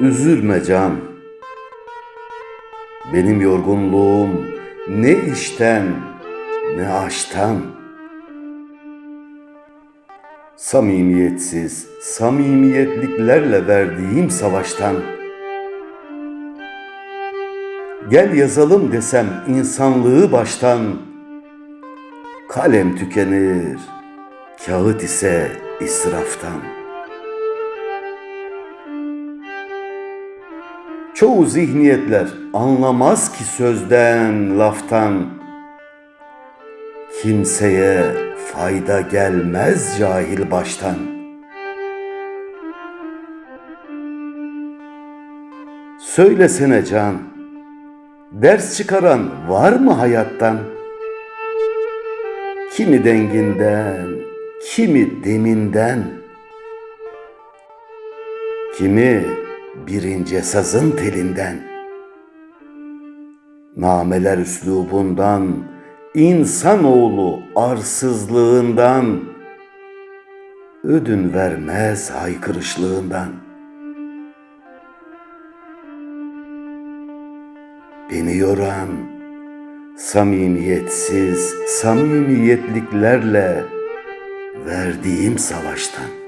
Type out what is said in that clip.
Üzülme can. Benim yorgunluğum ne işten ne aştan. Samimiyetsiz, samimiyetliklerle verdiğim savaştan. Gel yazalım desem insanlığı baştan. Kalem tükenir, kağıt ise israftan. Çoğu zihniyetler anlamaz ki sözden, laftan. Kimseye fayda gelmez cahil baştan. Söylesene can, ders çıkaran var mı hayattan? Kimi denginden, kimi deminden, kimi birinci sazın telinden, nameler üslubundan, insanoğlu arsızlığından, ödün vermez haykırışlığından. Beni yoran, samimiyetsiz, samimiyetliklerle verdiğim savaştan.